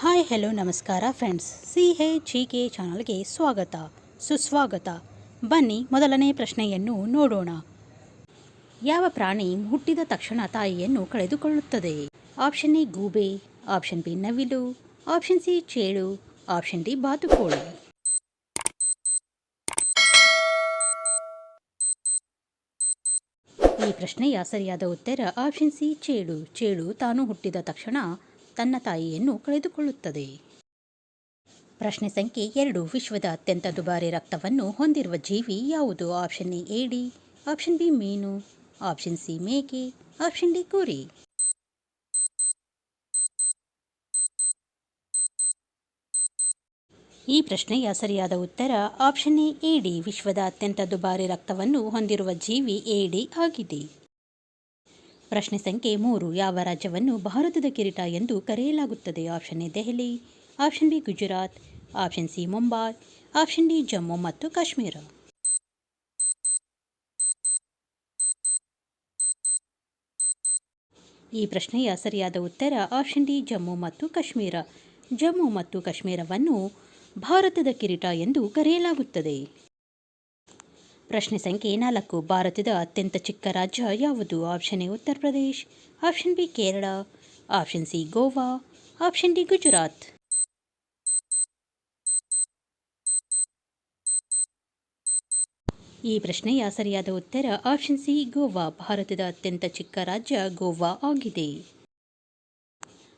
Hi, hello, ನಮಸ್ಕಾರ friends. C hey G K ಚಾನಲ್ಗೆ ಸ್ವಾಗತ, ಸುಸ್ವಾಗತ. ಬನ್ನಿ ಮೊದಲನೇ ಪ್ರಶ್ನೆಯನ್ನು ನೋಡೋಣ. ಯಾವ ಪ್ರಾಣಿ ಹುಟ್ಟಿದ ತಕ್ಷಣ ತಾಯಿಯನ್ನು ಕಳೆದುಕೊಳ್ಳುತ್ತದೆ? ಆಪ್ಷನ್ ಎ ಗೂಬೆ, ಆಪ್ಷನ್ ಬಿ ನವಿಲು, ಆಪ್ಷನ್ ಸಿ ಚೇಳು, ಆಪ್ಷನ್ ಡಿ ಬಾತುಕೋಳಿ. ಈ ಪ್ರಶ್ನೆಯ ಸರಿಯಾದ ಉತ್ತರ ಆಪ್ಷನ್ ಸಿ ಚೇಳು. ಚೇಳು ತಾನು ಹುಟ್ಟಿದ ತಕ್ಷಣ ತನ್ನ ತಾಯಿಯನ್ನು ಕಳೆದುಕೊಳ್ಳುತ್ತದೆ. ಪ್ರಶ್ನೆ ಸಂಖ್ಯೆ ಎರಡು. ವಿಶ್ವದ ಅತ್ಯಂತ ದುಬಾರಿ ರಕ್ತವನ್ನು ಹೊಂದಿರುವ ಜೀವಿ ಯಾವುದು? ಆಪ್ಷನ್ ಎ ಏಡಿ ಆಪ್ಷನ್ ಬಿ, ಮೀನು. ಆಪ್ಷನ್ ಸಿ, ಮೇಕೆ. ಆಪ್ಷನ್ ಡಿ, ಕುರಿ. ಈ ಪ್ರಶ್ನೆಯ ಸರಿಯಾದ ಉತ್ತರ ಆಪ್ಷನ್ ಎ ಏಡಿ ವಿಶ್ವದ ಅತ್ಯಂತ ದುಬಾರಿ ರಕ್ತವನ್ನು ಹೊಂದಿರುವ ಜೀವಿ ಏಡಿ ಆಗಿದೆ. ಪ್ರಶ್ನೆ ಸಂಖ್ಯೆ ಮೂರು, ಯಾವ ರಾಜ್ಯವನ್ನು ಭಾರತದ ಕಿರೀಟ ಎಂದು ಕರೆಯಲಾಗುತ್ತದೆ? Option A, Delhi, option B, Gujarat, option C, Mumbai, option D, Jammu ಮತ್ತು ಕಾಶ್ಮೀರ. ಈ ಪ್ರಶ್ನೆಯ ಸರಿಯಾದ ಉತ್ತರ ಆಪ್ಷನ್ ಡಿ, ಜಮ್ಮು ಮತ್ತು ಕಾಶ್ಮೀರ. ಜಮ್ಮು ಮತ್ತು ಕಾಶ್ಮೀರವನ್ನು ಭಾರತದ ಕಿರೀಟ ಎಂದು ಕರೆಯಲಾಗುತ್ತದೆ. ಪ್ರಶ್ನೆ ಸಂಖ್ಯೆ ನಾಲ್ಕು, ಭಾರತದ ಅತ್ಯಂತ ಚಿಕ್ಕ ರಾಜ್ಯ ಯಾವುದು? Option A, Uttar Pradesh. Option B, Kerala. Option C, Goa. Option D, Gujarat. ಈ ಪ್ರಶ್ನೆಯ ಸರಿಯಾದ ಉತ್ತರ ಆಪ್ಷನ್ ಸಿ, ಗೋವಾ. ಭಾರತದ ಅತ್ಯಂತ ಚಿಕ್ಕ ರಾಜ್ಯ ಗೋವಾ ಆಗಿದೆ.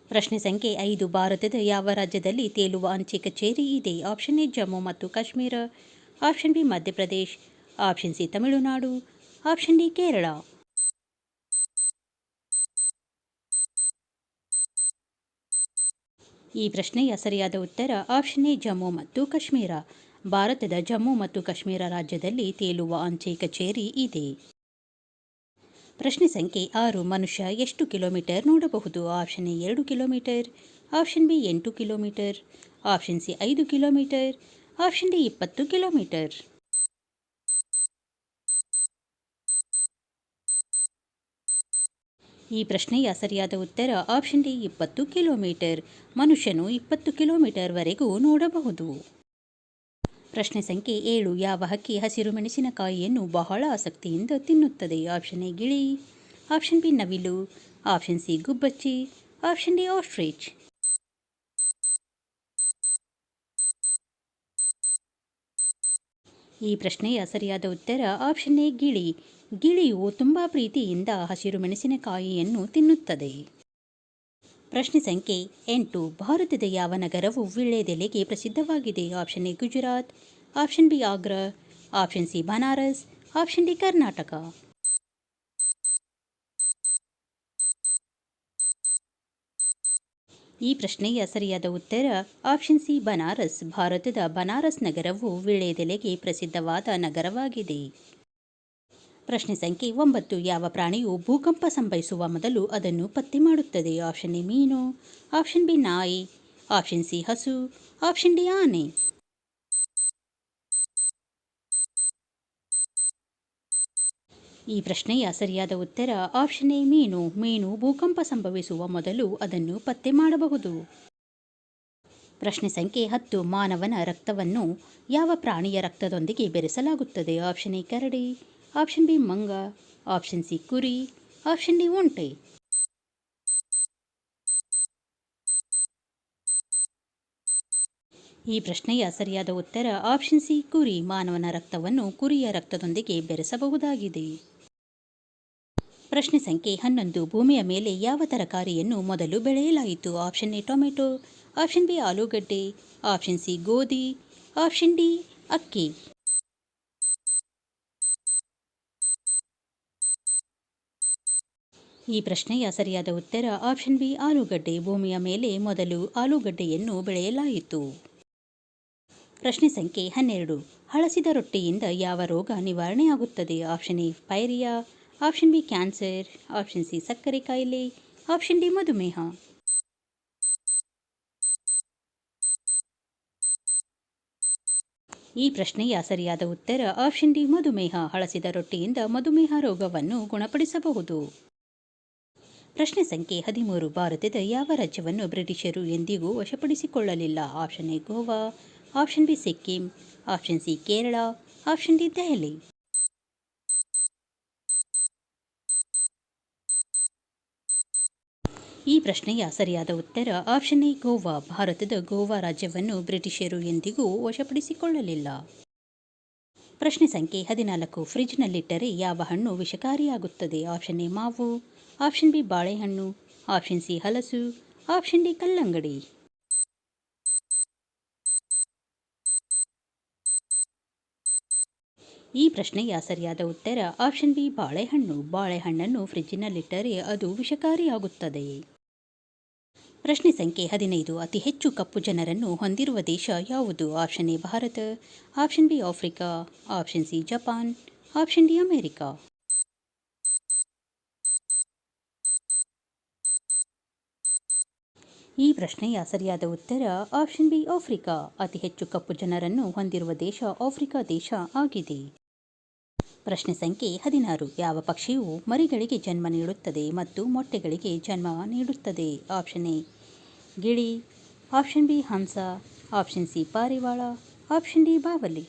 ಪ್ರಶ್ನೆ ಸಂಖ್ಯೆ ಐದು, ಭಾರತದ ಯಾವ ರಾಜ್ಯದಲ್ಲಿ ತೇಲುವ ಅಂಚೆ ಕಚೇರಿ ಇದೆ? ಆಪ್ಷನ್ ಎ, ಜಮ್ಮು ಮತ್ತು Kashmir. Option B, Madhya Pradesh. Option C, Tamil Nadu. Option D, Kerala. ಈ ಪ್ರಶ್ನೆಯ ಸರಿಯಾದ ಉತ್ತರ ಆಪ್ಷನ್ ಎ, ಜಮ್ಮು ಮತ್ತು ಕಾಶ್ಮೀರ. ಭಾರತದ ಜಮ್ಮು ಮತ್ತು ಕಾಶ್ಮೀರ ರಾಜ್ಯದಲ್ಲಿ ತೇಲುವ ಅಂಚೆ ಕಚೇರಿ ಇದೆ. ಪ್ರಶ್ನೆ ಸಂಖ್ಯೆ ಆರು, ಮನುಷ್ಯ ಎಷ್ಟು ಕಿಲೋಮೀಟರ್ ನೋಡಬಹುದು? ಆಪ್ಷನ್ ಎ, ಎರಡು ಕಿಲೋಮೀಟರ್. ಆಪ್ಷನ್ ಬಿ, ಎಂಟು ಕಿಲೋಮೀಟರ್. ಆಪ್ಷನ್ ಸಿ, ಐದು ಕಿಲೋಮೀಟರ್. ಆಪ್ಷನ್ ಡಿ, ಇಪ್ಪತ್ತು ಕಿಲೋಮೀಟರ್. ಈ ಪ್ರಶ್ನೆಯ ಸರಿಯಾದ ಉತ್ತರ ಆಪ್ಷನ್ ಡಿ ಇಪ್ಪತ್ತು ಕಿಲೋಮೀಟರ್ ಮನುಷ್ಯನು ಇಪ್ಪತ್ತು ಕಿಲೋಮೀಟರ್ವರೆಗೂ ನೋಡಬಹುದು. ಪ್ರಶ್ನೆ ಸಂಖ್ಯೆ ಏಳು, ಯಾವ ಹಕ್ಕಿ ಹಸಿರು ಮೆಣಸಿನಕಾಯಿಯನ್ನು ಬಹಳ ಆಸಕ್ತಿಯಿಂದ ತಿನ್ನುತ್ತದೆ? ಆಪ್ಷನ್ ಎ ಗಿಳಿ ಆಪ್ಷನ್ ಬಿ ನವಿಲು ಆಪ್ಷನ್ ಸಿ ಗುಬ್ಬಚ್ಚಿ ಆಪ್ಷನ್ ಡಿ ಆಸ್ಟ್ರಿಚ್ ಈ ಪ್ರಶ್ನೆಯ ಸರಿಯಾದ ಉತ್ತರ ಆಪ್ಷನ್ ಎ ಗಿಳಿ ಗಿಳಿಯು ತುಂಬ ಪ್ರೀತಿಯಿಂದ ಹಸಿರು ಮೆಣಸಿನಕಾಯಿಯನ್ನು ತಿನ್ನುತ್ತದೆ. ಪ್ರಶ್ನೆ ಸಂಖ್ಯೆ ಎಂಟು. ಭಾರತದ ಯಾವ ನಗರವು ವೀಳ್ಯದೆಲೆಗೆ ಪ್ರಸಿದ್ಧವಾಗಿದೆ? Option A Gujarat, option B Agra, option C Banaras, option D Karnataka. ಈ ಪ್ರಶ್ನೆಯ ಸರಿಯಾದ ಉತ್ತರ ಆಪ್ಷನ್ ಸಿ ಬನಾರಸ್. ಭಾರತದ ಬನಾರಸ್ ನಗರವು ವೀಳ್ಯದೆಲೆಗೆ ಪ್ರಸಿದ್ಧವಾದ ನಗರವಾಗಿದೆ. ಪ್ರಶ್ನೆ ಸಂಖ್ಯೆ ಒಂಬತ್ತು. ಯಾವ ಪ್ರಾಣಿಯು ಭೂಕಂಪ ಸಂಭವಿಸುವ ಮೊದಲು ಅದನ್ನು ಪತ್ತೆ ಮಾಡುತ್ತದೆ? ಆಪ್ಷನ್ ಎ ಮೀನು, ಆಪ್ಷನ್ ಬಿ ನಾಯಿ, ಆಪ್ಷನ್ ಸಿ ಹಸು, ಆಪ್ಷನ್ ಡಿ ಆನೆ. ಈ ಪ್ರಶ್ನೆಯ ಸರಿಯಾದ ಉತ್ತರ ಆಪ್ಷನ್ ಎ ಮೀನು. ಮೀನು ಭೂಕಂಪ ಸಂಭವಿಸುವ ಮೊದಲು ಅದನ್ನು ಪತ್ತೆ ಮಾಡಬಹುದು. ಪ್ರಶ್ನೆ ಸಂಖ್ಯೆ ಹತ್ತು. ಮಾನವನ ರಕ್ತವನ್ನು ಯಾವ ಪ್ರಾಣಿಯ ರಕ್ತದೊಂದಿಗೆ ಬೆರೆಸಲಾಗುತ್ತದೆ? ಆಪ್ಷನ್ ಎ ಕರಡಿ ಆಪ್ಷನ್ ಬಿ ಮಂಗ ಆಪ್ಷನ್ ಸಿ ಕುರಿ ಆಪ್ಷನ್ ಡಿ ಒಂಟೆ ಈ ಪ್ರಶ್ನೆಯ ಸರಿಯಾದ ಉತ್ತರ ಆಪ್ಷನ್ ಸಿ ಕುರಿ ಮಾನವನ ರಕ್ತವನ್ನು ಕುರಿಯ ರಕ್ತದೊಂದಿಗೆ ಬೆರೆಸಬಹುದಾಗಿದೆ. ಪ್ರಶ್ನೆ ಸಂಖ್ಯೆ ಹನ್ನೊಂದು. ಭೂಮಿಯ ಮೇಲೆ ಯಾವ ತರಕಾರಿಯನ್ನು ಮೊದಲು ಬೆಳೆಯಲಾಯಿತು? Option A tomato option B ಆಲೂಗಡ್ಡೆ. ಆಪ್ಷನ್ ಸಿ ಗೋಧಿ. ಆಪ್ಷನ್ ಡಿ ಅಕ್ಕಿ. ಈ ಪ್ರಶ್ನೆಯ ಸರಿಯಾದ ಉತ್ತರ ಆಪ್ಷನ್ ಬಿ, ಆಲೂಗಡ್ಡೆ ಭೂಮಿಯ ಮೇಲೆ ಮೊದಲು ಆಲೂಗಡ್ಡೆಯನ್ನು ಬೆಳೆಯಲಾಯಿತು. ಪ್ರಶ್ನೆ ಸಂಖ್ಯೆ ಹನ್ನೆರಡು. ಹಳಸಿದ ರೊಟ್ಟಿಯಿಂದ ಯಾವ ರೋಗ ನಿವಾರಣೆಯಾಗುತ್ತದೆ? Option A, pyorrhoea. Option B, cancer. Option C, ಸಕ್ಕರೆ ಕಾಯಿಲೆ. ಆಪ್ಷನ್ ಡಿ, ಮಧುಮೇಹ. ಈ ಪ್ರಶ್ನೆಯ ಸರಿಯಾದ ಉತ್ತರ ಆಪ್ಷನ್ ಡಿ, ಮಧುಮೇಹ. ಹಳಸಿದ ರೊಟ್ಟಿಯಿಂದ ಮಧುಮೇಹ ರೋಗವನ್ನು ಗುಣಪಡಿಸಬಹುದು. ಪ್ರಶ್ನೆ ಸಂಖ್ಯೆ ಹದಿಮೂರು ಭಾರತದ ಯಾವ ರಾಜ್ಯವನ್ನು ಬ್ರಿಟಿಷರು ಎಂದಿಗೂ ವಶಪಡಿಸಿಕೊಳ್ಳಲಿಲ್ಲ? Option A, Goa. Option B, Sikkim. Option C, Kerala. Option D, Delhi. ಈ ಪ್ರಶ್ನೆಯ ಸರಿಯಾದ ಉತ್ತರ ಆಪ್ಷನ್ ಎ, ಗೋವಾ. ಭಾರತದ ಗೋವಾ ರಾಜ್ಯವನ್ನು ಬ್ರಿಟಿಷರು ಎಂದಿಗೂ ವಶಪಡಿಸಿಕೊಳ್ಳಲಿಲ್ಲ. ಪ್ರಶ್ನೆ ಸಂಖ್ಯೆ ಹದಿನಾಲ್ಕು. ಫ್ರಿಜ್ನಲ್ಲಿಟ್ಟರೆ ಯಾವ ಹಣ್ಣು ವಿಷಕಾರಿಯಾಗುತ್ತದೆ? ಆಪ್ಷನ್ ಎ ಮಾವು, ಆಪ್ಷನ್ ಬಿ ಬಾಳೆಹಣ್ಣು, ಆಪ್ಷನ್ ಸಿ ಹಲಸು, ಆಪ್ಷನ್ ಡಿ ಕಲ್ಲಂಗಡಿ. ಈ ಪ್ರಶ್ನೆಯ ಸರಿಯಾದ ಉತ್ತರ ಆಪ್ಷನ್ ಬಿ ಬಾಳೆಹಣ್ಣು. ಬಾಳೆಹಣ್ಣನ್ನು ಫ್ರಿಡ್ಜಿನಲ್ಲಿಟ್ಟರೆ ಅದು ವಿಷಕಾರಿಯಾಗುತ್ತದೆ. ಪ್ರಶ್ನೆ ಸಂಖ್ಯೆ ಹದಿನೈದು. ಅತಿ ಹೆಚ್ಚು ಕಪ್ಪು ಜನರನ್ನು ಹೊಂದಿರುವ ದೇಶ ಯಾವುದು? Option A, Bharat. Option B, Africa. Option C, Japan. Option D, America. ಈ ಪ್ರಶ್ನೆಯ ಸರಿಯಾದ ಉತ್ತರ ಆಪ್ಷನ್ ಬಿ, ಆಫ್ರಿಕಾ. ಅತಿ ಹೆಚ್ಚು ಕಪ್ಪು ಜನರನ್ನು ಹೊಂದಿರುವ ದೇಶ ಆಫ್ರಿಕಾ ದೇಶ ಆಗಿದೆ. ಪ್ರಶ್ನೆ ಸಂಖ್ಯೆ ಹದಿನಾರು. ಯಾವ ಪಕ್ಷಿಯು ಮರಿಗಳಿಗೆ ಜನ್ಮ ನೀಡುತ್ತದೆ ಮತ್ತು ಮೊಟ್ಟೆಗಳಿಗೆ ಜನ್ಮ ನೀಡುತ್ತದೆ? ಆಪ್ಷನ್ ಎ ಗಿಳಿ ಆಪ್ಷನ್ ಬಿ ಹಂಸ ಆಪ್ಷನ್ ಸಿ ಪಾರಿವಾಳ ಆಪ್ಷನ್ ಡಿ ಬಾವಲಿ.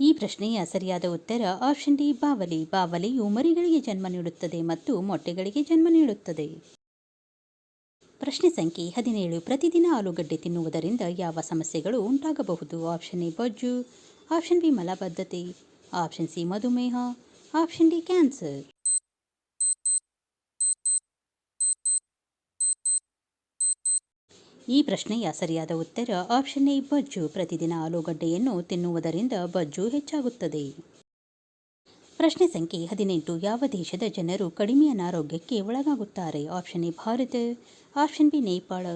ಈ ಪ್ರಶ್ನೆಯ ಸರಿಯಾದ ಉತ್ತರ ಆಪ್ಷನ್ ಡಿ ಬಾವಲಿ. ಬಾವಲಿಯು ಮರಿಗಳಿಗೆ ಜನ್ಮ ನೀಡುತ್ತದೆ ಮತ್ತು ಮೊಟ್ಟೆಗಳಿಗೆ ಜನ್ಮ ನೀಡುತ್ತದೆ. ಪ್ರಶ್ನೆ ಸಂಖ್ಯೆ ಹದಿನೇಳು. ಪ್ರತಿದಿನ ಆಲೂಗಡ್ಡೆ ತಿನ್ನುವುದರಿಂದ ಯಾವ ಸಮಸ್ಯೆಗಳು ಉಂಟಾಗಬಹುದು? ಆಪ್ಷನ್ ಎ ಬೊಜ್ಜು ಆಪ್ಷನ್ ಬಿ ಮಲಬದ್ಧತೆ ಆಪ್ಷನ್ ಸಿ ಮಧುಮೇಹ ಆಪ್ಷನ್ ಡಿ ಕ್ಯಾನ್ಸರ್ ಈ ಪ್ರಶ್ನೆಯ ಸರಿಯಾದ ಉತ್ತರ ಆಪ್ಷನ್ ಎ, ಬಜ್ಜು. ಪ್ರತಿದಿನ ಆಲೂಗಡ್ಡೆಯನ್ನು ತಿನ್ನುವುದರಿಂದ ಬಜ್ಜು ಹೆಚ್ಚಾಗುತ್ತದೆ. ಪ್ರಶ್ನೆ ಸಂಖ್ಯೆ ಹದಿನೆಂಟು. ಯಾವ ದೇಶದ ಜನರು ಕಡಿಮೆ ಅನಾರೋಗ್ಯಕ್ಕೆ ಒಳಗಾಗುತ್ತಾರೆ? Option A, Bharat. Option B, Nepal.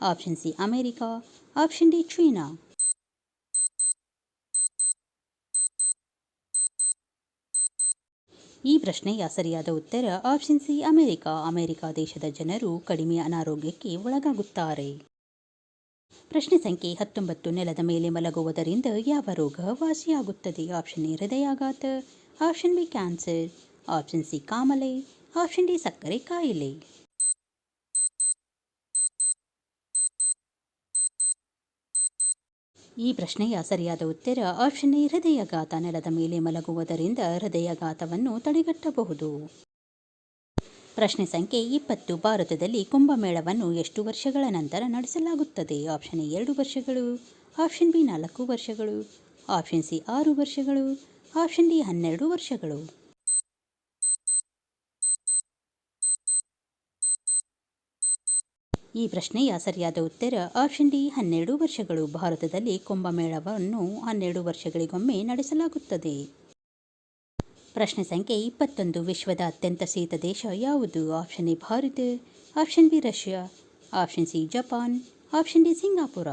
Option C, America. Option D, China. ಈ ಪ್ರಶ್ನೆಯ ಸರಿಯಾದ ಉತ್ತರ ಆಪ್ಷನ್ ಸಿ, ಅಮೆರಿಕಾ. ಅಮೆರಿಕ ದೇಶದ ಜನರು ಕಡಿಮೆ ಅನಾರೋಗ್ಯಕ್ಕೆ ಒಳಗಾಗುತ್ತಾರೆ. ಪ್ರಶ್ನೆ ಸಂಖ್ಯೆ ಹತ್ತೊಂಬತ್ತು, ನೆಲದ ಮೇಲೆ ಮಲಗುವುದರಿಂದ ಯಾವ ರೋಗ ವಾಸಿಯಾಗುತ್ತದೆ ಆಪ್ಷನ್ ಎ, ಹೃದಯಾಘಾತ, option B, cancer, option C, ಕಾಮಲೆ, option D, ಸಕ್ಕರೆ ಕಾಯಿಲೆ. ಈ ಪ್ರಶ್ನೆಯ ಸರಿಯಾದ ಉತ್ತರ ಆಪ್ಷನ್ ಎ, ಹೃದಯಾಘಾತ, ನೆಲದ ಮೇಲೆ ಮಲಗುವುದರಿಂದ ಹೃದಯಾಘಾತವನ್ನು ತಡೆಗಟ್ಟಬಹುದು. ಪ್ರಶ್ನೆ ಸಂಖ್ಯೆ ಇಪ್ಪತ್ತು. ಭಾರತದಲ್ಲಿ ಕುಂಭಮೇಳವನ್ನು ಎಷ್ಟು ವರ್ಷಗಳ ನಂತರ ನಡೆಸಲಾಗುತ್ತದೆ? ಆಪ್ಷನ್ ಎ ಎರಡು ವರ್ಷಗಳು, ಆಪ್ಷನ್ ಬಿ ನಾಲ್ಕು ವರ್ಷಗಳು, ಆಪ್ಷನ್ ಸಿ ಆರು ವರ್ಷಗಳು, ಆಪ್ಷನ್ ಡಿ ಹನ್ನೆರಡು ವರ್ಷಗಳು. ಈ ಪ್ರಶ್ನೆಯ ಸರಿಯಾದ ಉತ್ತರ ಆಪ್ಷನ್ ಡಿ ಹನ್ನೆರಡು ವರ್ಷಗಳು. ಭಾರತದಲ್ಲಿ ಕುಂಭಮೇಳವನ್ನು ಹನ್ನೆರಡು ವರ್ಷಗಳಿಗೊಮ್ಮೆ ನಡೆಸಲಾಗುತ್ತದೆ. ಪ್ರಶ್ನೆ ಸಂಖ್ಯೆ ಇಪ್ಪತ್ತೊಂದು ವಿಶ್ವದ ಅತ್ಯಂತ ಶೀತ ದೇಶ ಯಾವುದು? Option A, Bharat option B, Russia option C, Japan option D, Singapore.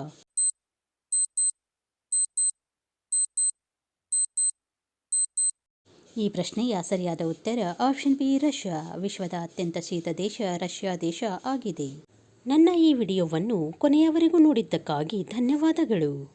ಈ ಪ್ರಶ್ನೆಯ ಸರಿಯಾದ ಉತ್ತರ ಆಪ್ಷನ್ ಬಿ, ರಷ್ಯಾ ವಿಶ್ವದ ಅತ್ಯಂತ ಶೀತ ದೇಶ, ರಷ್ಯಾ ದೇಶ ಆಗಿದೆ. ನನ್ನ ಈ ವಿಡಿಯೋವನ್ನು ಕೊನೆಯವರೆಗೂ ನೋಡಿದ್ದಕ್ಕಾಗಿ ಧನ್ಯವಾದಗಳು.